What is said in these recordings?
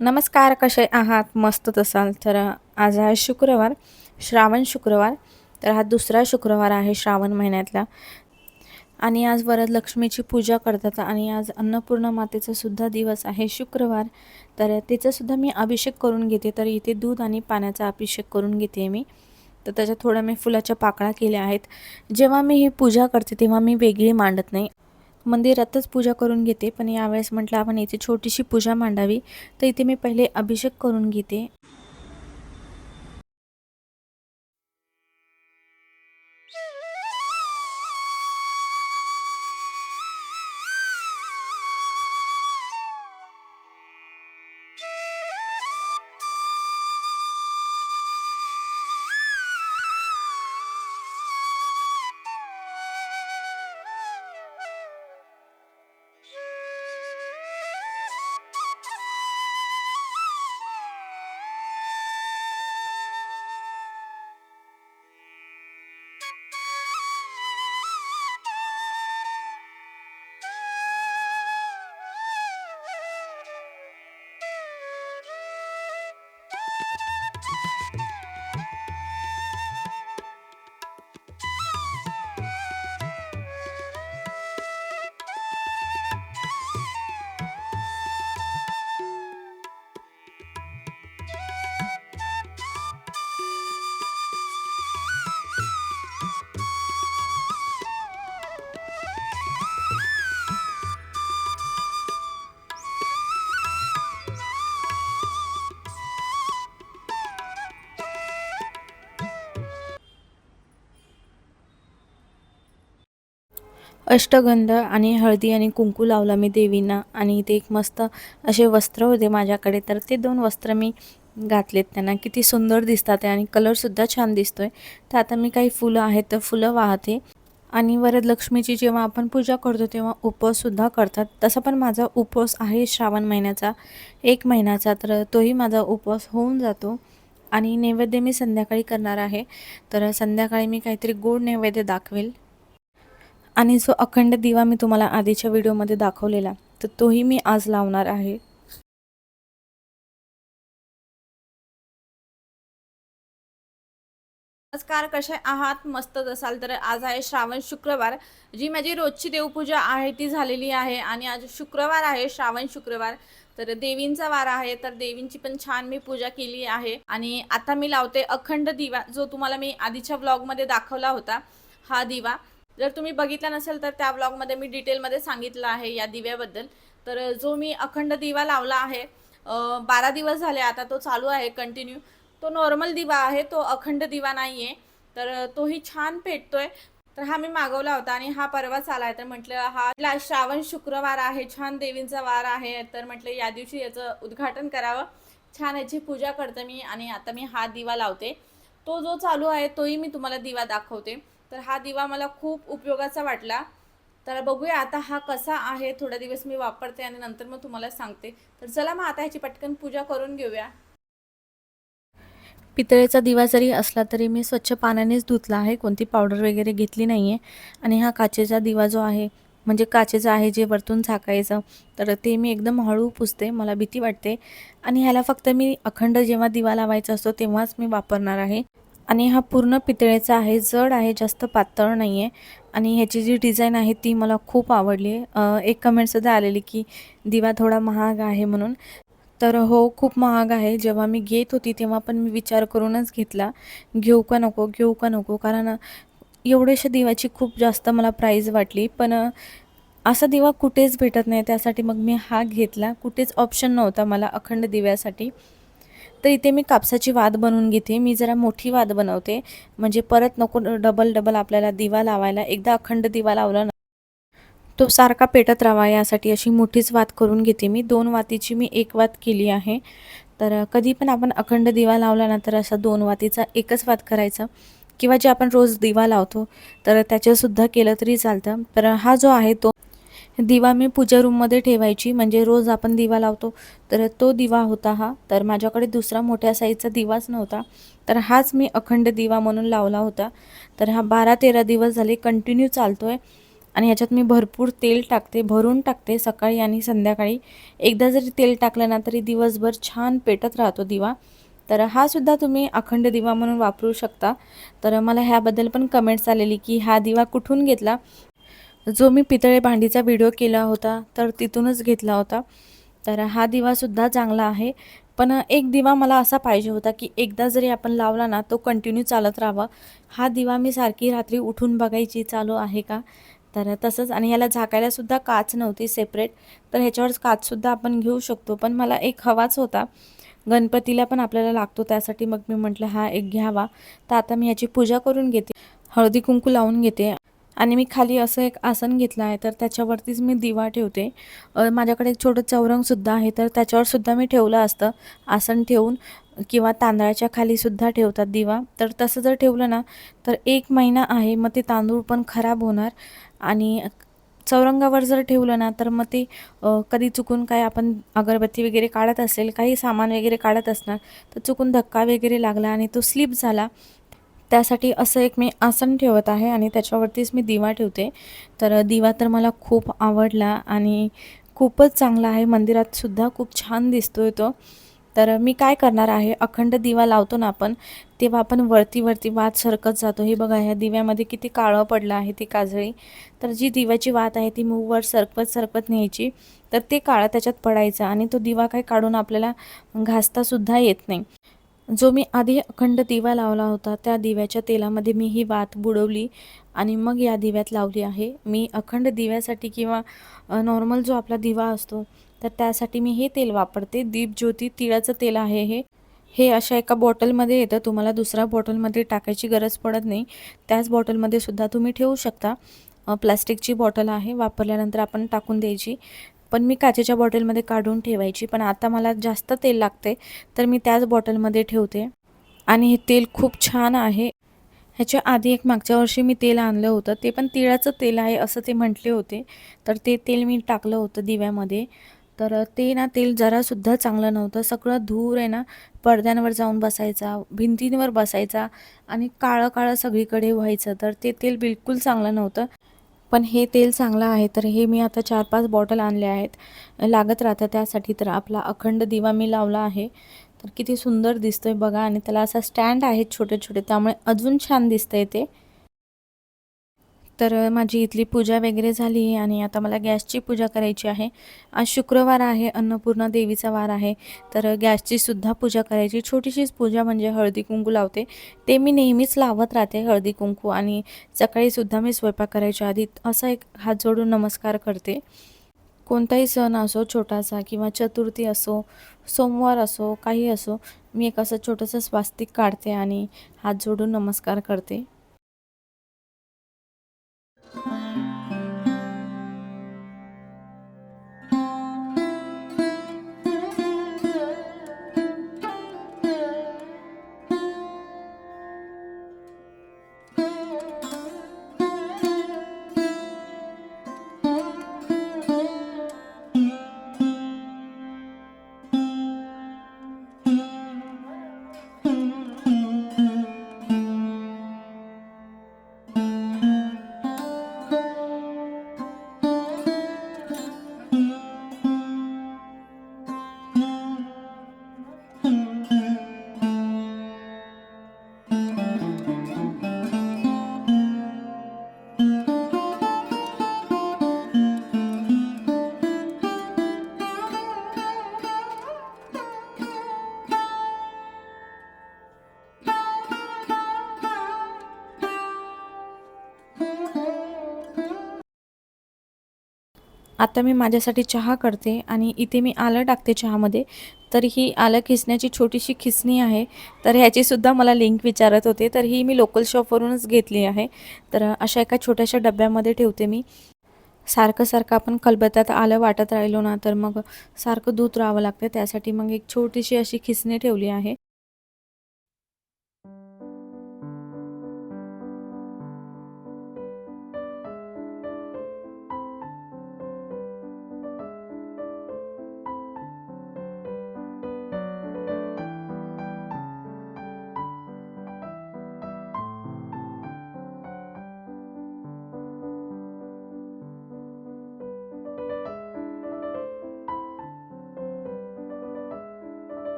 नमस्कार कसे आहात? मस्तच असाल तर आज आहे शुक्रवार श्रावण शुक्रवार. तर हा दुसरा शुक्रवार आहे श्रावण महिन्यातला. आणि आज वरदलक्ष्मीची पूजा करतात आणि आज अन्नपूर्णा मातेचा सुद्धा दिवस आहे शुक्रवार. तर तिचासुद्धा मी अभिषेक करून घेते. तर इथे दूध आणि पाण्याचा अभिषेक करून घेते मी. तर त्याच्यात थोड्या मी फुलाच्या पाकळ्या केल्या आहेत. जेव्हा मी ही पूजा करते तेव्हा मी वेगळी मांडत नाही. मंदिरातच पूजा करून घेते. पण यावेळेस म्हटलं आपण इथे छोटीशी पूजा मांडावी. तर इथे मी पहिले अभिषेक करून घेते. अष्टगंध आणि हळदी आणि कुंकू लावला मी देवींना आणि ते एक मस्त असे वस्त्र होते माझ्याकडे. तर ते दोन वस्त्र मी घातलेत त्यांना. किती सुंदर दिसतात आहे आणि कलरसुद्धा छान दिसतो आहे तर आता मी काही फुलं आहेत तर फुलं वाहते. आणि वरदलक्ष्मीची जेव्हा आपण पूजा करतो तेव्हा उपवाससुद्धा करतात. तसा पण माझा उपवास आहे श्रावण महिन्याचा. एक महिन्याचा तर तोही माझा उपवास होऊन जातो. आणि नैवेद्य मी संध्याकाळी करणार आहे. तर संध्याकाळी मी काहीतरी गोड नैवेद्य दाखवेल. आणि जो अखंड दिवा मी तुम्हाला आधीच्या व्हिडिओमध्ये दाखवलेला तर तोही मी आज लावणार आहे. नमस्कार कसे आहात? मस्तच असाल तर आज आहे श्रावण शुक्रवार. जी माझी रोजची देवपूजा आहे ती झालेली आहे आणि आज शुक्रवार आहे श्रावण शुक्रवार. तर देवींचा वार आहे तर देवींची पण छान मी पूजा केली आहे. आणि आता मी लावते अखंड दिवा जो तुम्हाला मी आधीच्या व्लॉगमध्ये दाखवला होता हा दिवा. जर तुम्ही बघितला नसेल तर त्या ब्लॉगमध्ये मी डिटेलमध्ये सांगितलं आहे या दिव्याबद्दल. तर जो मी अखंड दिवा लावला आहे बारा दिवस झाले आता तो चालू आहे कंटिन्यू तो नॉर्मल दिवा आहे तो अखंड दिवा नाही आहे तर तोही छान पेटतोय. तर हा मी मागवला होता आणि हा परवाच आला आहे तर म्हटलं हा श्रावण शुक्रवार आहे छान देवींचा वार आहे. तर म्हटलं या दिवशी याचं उद्घाटन करावं. छान याची पूजा करते मी आणि आता मी हा दिवा लावते. तो जो चालू आहे तोही मी तुम्हाला दिवा दाखवते. तर हा दिवा मला खूप उपयोगाचा वाटला. तर बघूया आता हा कसा आहे. थोडा दिवस मी वापरते आणि नंतर मग तुम्हाला सांगते. तर चला मग आता ह्याची पटकन पूजा करून घेऊया. पितळेचा दिवा जरी असला तरी मी स्वच्छ पाण्यानेच धुतला आहे. कोणती पावडर वगैरे घेतली नाही आहे आणि हा काचेचा दिवा जो आहे म्हणजे काचेचा आहे जे वरतून झाकायचं तर ते मी एकदम हळू पुसते. मला भीती वाटते. आणि ह्याला फक्त मी अखंड जेव्हा दिवा लावायचा असतो तेव्हाच मी वापरणार आहे. आणि हा पूर्ण पितळेचा आहे जड आहे जास्त पातळ नाही आहे आणि ह्याची जी डिझाईन आहे ती मला खूप आवडली. आहे एक कमेंटसुद्धा आलेली की दिवा थोडा महाग आहे म्हणून. तर हो खूप महाग आहे. जेव्हा मी घेत होती तेव्हा पण मी विचार करूनच घेतला. घेऊ का नको घेऊ का नको? कारण एवढ्याशा दिवाची खूप जास्त मला प्राईज वाटली. पण असा दिवा कुठेच भेटत नाही. त्यासाठी मग मी हा घेतला. कुठेच ऑप्शन नव्हता मला अखंड दिव्यासाठी. तर इथे मी कापसाची वाद बनवून घेते. मी जरा मोठी वाद बनवते. म्हणजे परत नको डबल डबल आपल्याला दिवा लावायला एकदा अखंड दिवा लावला ना तो सारखा पेटत राहावा यासाठी अशी मोठीच वात करून घेते मी. दोन वातीची मी एक वात केली आहे. तर कधी पण आपण अखंड दिवा लावला ना तर असा दोन वातीचा एकच वात करायचा. किंवा जे आपण रोज दिवा लावतो तर त्याच्यासुद्धा केलं तरी चालतं. तर हा जो आहे तो दिवा मी पूजा रूममध्ये ठेवायची. म्हणजे रोज आपण दिवा लावतो. तर तो दिवा होता हा. तर माझ्याकडे दुसरा मोठ्या साईजचा दिवाच नव्हता. तर हाच मी अखंड दिवा म्हणून लावला होता. तर हा बारा तेरा दिवस झाले कंटिन्यू चालतो आहे आणि ह्याच्यात मी भरपूर तेल टाकते भरून टाकते सकाळी आणि संध्याकाळी. एकदा जरी तेल टाकलं ना तरी दिवसभर छान पेटत राहतो दिवा. तर हा सुद्धा तुम्ही अखंड दिवा म्हणून वापरू शकता. तर मला ह्याबद्दल पण कमेंट्स आलेली की हा दिवा कुठून घेतला? जो मी पितळे भांडीचा व्हिडिओ केला होता तर तिथूनच घेतला होता. तर हा दिवासुद्धा चांगला आहे. पण एक दिवा मला असा पाहिजे होता की एकदा जरी आपण लावला ना तो कंटिन्यू चालत राहावा. हा दिवा मी सारखी रात्री उठून बघायची चालू आहे का? तर तसंच आणि याला झाकायलासुद्धा काच नव्हती सेपरेट तर ह्याच्यावर काचसुद्धा आपण घेऊ शकतो. पण मला एक हवाच होता. गणपतीला पण आपल्याला लागतो त्यासाठी मग मी म्हटलं हा एक घ्यावा. तर आता मी याची पूजा करून घेते. हळदी कुंकू लावून घेते. आणि मी खाली असं एक आसन घेतलं आहे तर त्याच्यावरतीच मी दिवा ठेवते. माझ्याकडे एक छोटं चौरंगसुद्धा आहे तर त्याच्यावरसुद्धा मी ठेवलं असतं आसन ठेवून. किंवा तांदळाच्या खालीसुद्धा ठेवतात दिवा. तर तसं जर ठेवलं ना तर एक महिना आहे मग ते तांदूळ पण खराब होणार. आणि चौरंगावर जर ठेवलं ना तर मग ते कधी चुकून काय आपण अगरबत्ती वगैरे काढत असेल काही सामान वगैरे काढत असणार तर चुकून धक्का वगैरे लागला आणि तो स्लिप झाला त्यासाठी असं एक मी आसन ठेवत आहे आणि त्याच्यावरतीच मी दिवा ठेवते. तर दिवा तर मला खूप आवडला आणि खूपच चांगला आहे. मंदिरात सुद्धा खूप छान दिसतो आहे तो. तर मी काय करणार आहे? अखंड दिवा लावतो ना आपण तेव्हा आपण वरती वरती वात सरकत जातो. हे बघा ह्या दिव्यामध्ये किती काळं पडलं आहे ती काजळी. तर जी दिव्याची वात आहे ती मूववर सरकत सरकत न्यायची. तर ते काळं त्याच्यात पडायचं आणि तो दिवा काही काढून आपल्याला घासतासुद्धा येत नाही. जो मी आधी अखंड दिवा लावला होता त्या दिव्याच्या तेलामध्ये मी ही वात बुडवली आणि मग या दिव्यात लावली आहे. मी अखंड दिव्यासाठी किंवा नॉर्मल जो आपला दिवा असतो तर त्यासाठी मी हे तेल वापरते. दीपज्योती तिळाचं तेल आहे हे. हे अशा एका बॉटलमध्ये येतं. तुम्हाला दुसऱ्या बॉटलमध्ये टाकायची गरज पडत नाही. त्याच बॉटलमध्ये सुद्धा तुम्ही ठेवू शकता. प्लास्टिकची बॉटल आहे. वापरल्यानंतर आपण टाकून द्यायची. पण मी काचेच्या बॉटलमध्ये काढून ठेवायची. पण आता मला जास्त तेल लागते तर मी त्याच बॉटलमध्ये ठेवते. आणि हे तेल खूप छान आहे. ह्याच्या आधी एक मागच्या वर्षी मी तेल आणलं होतं. ते पण तिळाचं तेल आहे असं ते म्हटले होते. तर ते तेल मी टाकलं होतं दिव्यामध्ये. तर ते ना तेल जरासुद्धा चांगलं नव्हतं. सगळं धूर आहे ना पडद्यांवर जाऊन बसायचा भिंतींवर बसायचा आणि काळं काळं सगळीकडे व्हायचं. तर ते तेल बिलकुल चांगलं नव्हतं. पण हे तेल चांगलं आहे तर हे मी आता चार पाच बॉटल आणले आहेत. लागत राहतं त्यासाठी तर आपला अखंड दिवा मी लावला आहे. तर किती सुंदर दिसतोय बघा आणि त्याला असा स्टँड आहे छोटे छोटे त्यामुळे अजून छान दिसतंय ते. तर माझी इथली पूजा वगैरे झाली आहे आणि आता मला गॅसची पूजा करायची आहे. आज शुक्रवार आहे अन्नपूर्णा देवीचा वार आहे. तर गॅसची सुद्धा पूजा करायची. छोटीशीच पूजा म्हणजे हळदी कुंकू लावते. ते मी नेहमीच लावत राहते हळदी कुंकू आणि सकाळीसुद्धा मी स्वयंपाक करायच्या आधी असा एक हात जोडून नमस्कार करते. कोणताही सण असो छोटासा किंवा चतुर्थी असो सोमवार असो काही असो मी एक असं छोटंसं स्वास्तिक काढते आणि हात जोडून नमस्कार करते. आता मी माझ्यासाठी चहा करते आणि इथे मी आलं टाकते चहामध्ये. तर ही आलं खिसण्याची छोटीशी खिसणी आहे. तर ह्याचीसुद्धा मला लिंक विचारत होते. तर ही मी लोकल शॉपवरूनच घेतली आहे. तर अशा एका छोट्याशा डब्यामध्ये ठेवते मी. सारखं सारखं आपण खलबत्त्यात आलं वाटत राहिलो ना तर मग सारखं दूध राहावं लागतं. त्यासाठी मग एक छोटीशी अशी खिसणी ठेवली आहे.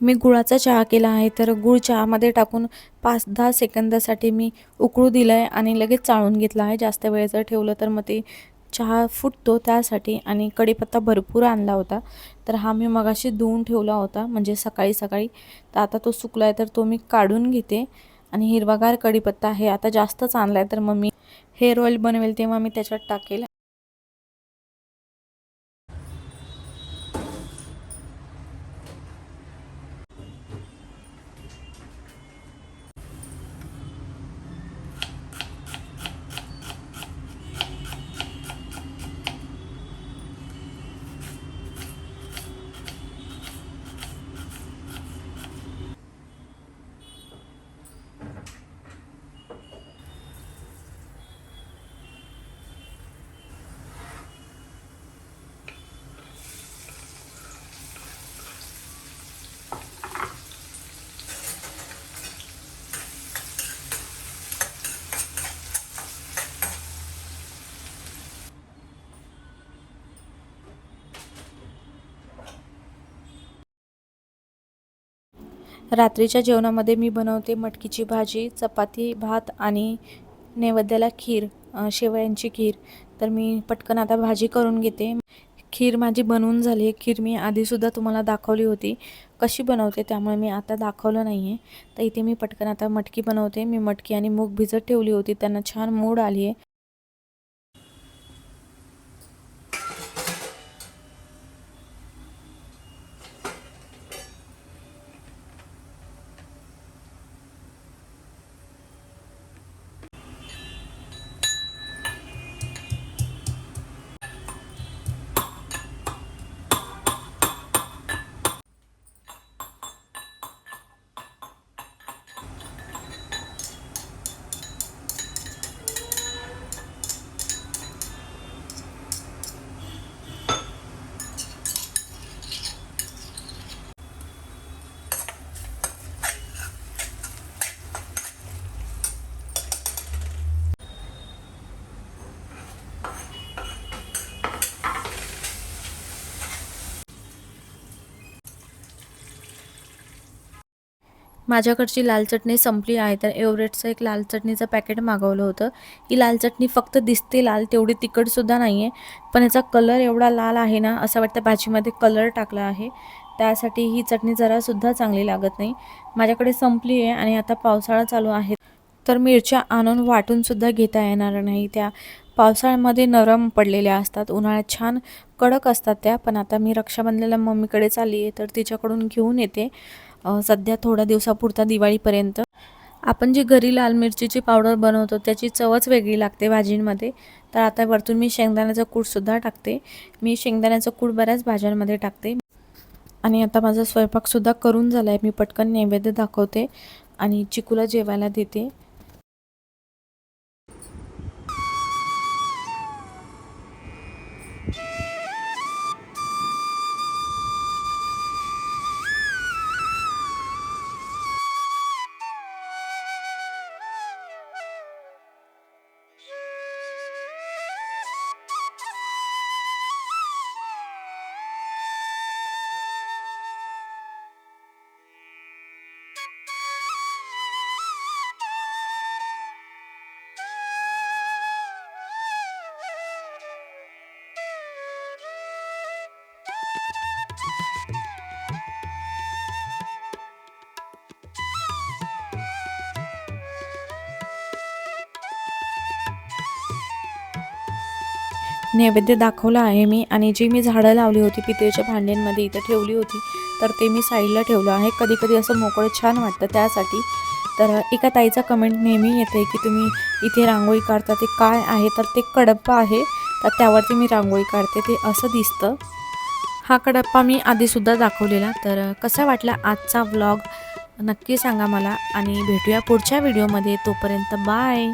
मी गुळाचा चहा केला आहे तर गुळ चहामध्ये टाकून पाच दहा सेकंदासाठी मी उकळू दिलं आहे आणि लगेच चाळून घेतला आहे. जास्त वेळ जर ठेवलं तर मग ते चहा फुटतो त्यासाठी आणि कढीपत्ता भरपूर आणला होता. तर हा मी मगाशी धुवून ठेवला होता म्हणजे सकाळी सकाळी. तर आता तो सुकला आहे तर तो मी काढून घेते. आणि हिरवागार कढीपत्ता आहे आता जास्तच आणला आहे तर मग मी हेअर ऑइल बनवेल तेव्हा मी त्याच्यात टाकेल. रात्रीच्या जेवणामध्ये मी बनवते मटकीची भाजी चपाती भात आणि नैवेद्याला खीर शेवयांची खीर. तर मी पटकन आता भाजी करून घेते. खीर माझी बनवून झाली आहे. खीर मी आधीसुद्धा तुम्हाला दाखवली होती. कशी बनवते त्यामुळे मी आता दाखवलं नाही आहे तर इथे मी पटकन आता मटकी बनवते. मी मटकी आणि मूग भिजत ठेवली होती. त्यांना छान मूड आली आहे. माझ्याकडची लाल चटणी संपली आहे तर एवरेटचं एक लाल चटणीचं पॅकेट मागवलं होतं. ही लाल चटणी फक्त दिसते लाल तेवढी तिखटसुद्धा नाही आहे पण याचा कलर एवढा लाल आहे ना असं वाटतं भाजीमध्ये कलर टाकला आहे. त्यासाठी ही चटणी जरासुद्धा चांगली लागत नाही. माझ्याकडे संपली आहे आणि आता पावसाळा चालू आहे. तर मिरच्या आणून वाटूनसुद्धा घेता येणार नाही. त्या पावसाळ्यामध्ये नरम पडलेल्या असतात उन्हाळ्यात छान कडक असतात त्या पण आता मी रक्षाबंधनाला मम्मीकडे चालली आहे तर तिच्याकडून घेऊन येते. सध्या थोड्या दिवसापुरता दिवाळीपर्यंत. आपण जी घरी लाल मिरचीची पावडर बनवतो त्याची चवच वेगळी लागते भाजींमध्ये. तर आता वरतून मी शेंगदाण्याचं कूटसुद्धा टाकते. मी शेंगदाण्याचं कूट बऱ्याच भाज्यांमध्ये टाकते. आणि आता माझा स्वयंपाकसुद्धा करून झाला आहे मी पटकन नैवेद्य दाखवते आणि चिकूला जेवायला देते. नैवेद्य दाखवला आहे मी आणि जी मी झाडं लावली होती पितळेच्या भांड्यांमध्ये इथं ठेवली होती तर ते मी साईडला ठेवलं आहे. कधी कधी असं मोकळं छान वाटतं त्यासाठी. तर एका ताईचा कमेंट नेहमी येते की तुम्ही इथे रांगोळी काढता ते काय आहे? तर ते कडप्पा आहे तर त्यावरती मी रांगोळी काढते ते असं दिसतं. हा कडप्पा मी आधीसुद्धा दाखवलेला. तर कसा वाटला आजचा व्लॉग नक्की सांगा मला आणि भेटूया पुढच्या व्हिडिओमध्ये तोपर्यंत बाय